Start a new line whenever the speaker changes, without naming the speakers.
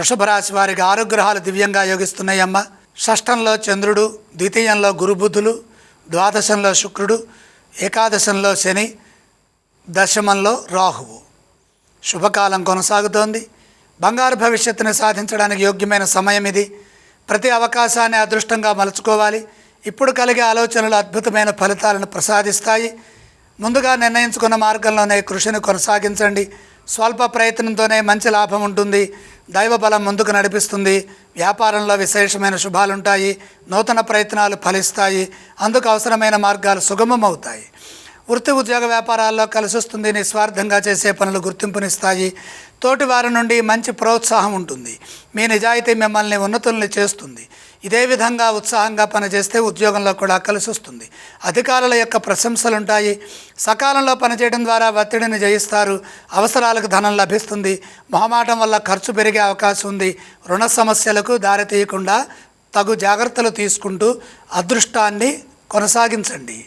వృషభ రాశి వారికి ఆరుగ్రహాలు దివ్యంగా యోగిస్తున్నాయమ్మ. షష్టంలో చంద్రుడు ద్వితీయంలో గురుబుధులు ద్వాదశంలో శుక్రుడు ఏకాదశంలో శని దశమంలో రాహువు. శుభకాలం కొనసాగుతోంది. బంగారు భవిష్యత్తుని సాధించడానికి యోగ్యమైన సమయం ఇది. ప్రతి అవకాశాన్ని అదృష్టంగా మలుచుకోవాలి. ఇప్పుడు కలిగే ఆలోచనలు అద్భుతమైన ఫలితాలను ప్రసాదిస్తాయి. ముందుగా నిర్ణయించుకున్న మార్గంలోనే కృషిని కొనసాగించండి. స్వల్ప ప్రయత్నంతోనే మంచి లాభం ఉంటుంది. దైవ బలం ముందుకు నడిపిస్తుంది. వ్యాపారంలో విశేషమైన శుభాలుంటాయి. నూతన ప్రయత్నాలు ఫలిస్తాయి. అందుకు అవసరమైన మార్గాలు సుగమమవుతాయి. వృత్తి ఉద్యోగ వ్యాపారాల్లో కలిసిస్తుంది. నిస్వార్థంగా చేసే పనులు గుర్తింపునిస్తాయి. తోటి వారి నుండి మంచి ప్రోత్సాహం ఉంటుంది. మీ నిజాయితీ మిమ్మల్ని ఉన్నతుల్ని చేస్తుంది. ఇదే విధంగా ఉత్సాహంగా పనిచేస్తే ఉద్యోగంలో కూడా కలిసి వస్తుంది. అధికారుల యొక్క ప్రశంసలు ఉంటాయి సకాలంలో పనిచేయడం ద్వారా ఒత్తిడిని జయిస్తారు. అవసరాలకు ధనం లభిస్తుంది. మొహమాటం వల్ల ఖర్చు పెరిగే అవకాశం ఉంది. రుణ సమస్యలకు దారితీయకుండా తగు జాగ్రత్తలు తీసుకుంటూ అదృష్టాన్ని కొనసాగించండి.